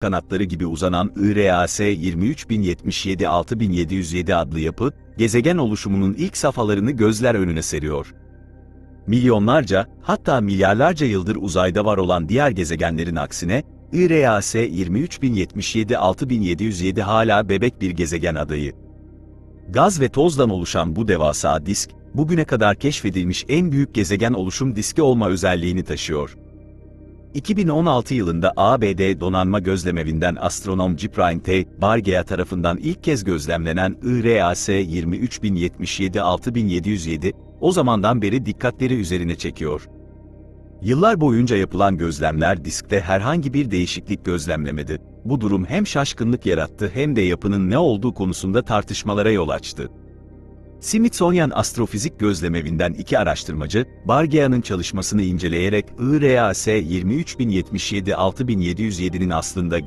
kanatları gibi uzanan IRAS 23077-6707 adlı yapı, gezegen oluşumunun ilk safhalarını gözler önüne seriyor. Milyonlarca, hatta milyarlarca yıldır uzayda var olan diğer gezegenlerin aksine, IRAS 23077-6707 hala bebek bir gezegen adayı. Gaz ve tozdan oluşan bu devasa disk, bugüne kadar keşfedilmiş en büyük gezegen oluşum diski olma özelliğini taşıyor. 2016 yılında ABD Donanma Gözlemevi'nden astronom Ciprian T. Bargea tarafından ilk kez gözlemlenen IRAS 23077-6707, o zamandan beri dikkatleri üzerine çekiyor. Yıllar boyunca yapılan gözlemler diskte herhangi bir değişiklik gözlemlemedi. Bu durum hem şaşkınlık yarattı hem de yapının ne olduğu konusunda tartışmalara yol açtı. Smithsonian Astrofizik Gözlemevi'nden iki araştırmacı, Bargea'nın çalışmasını inceleyerek IRAS 23077-6707'nin aslında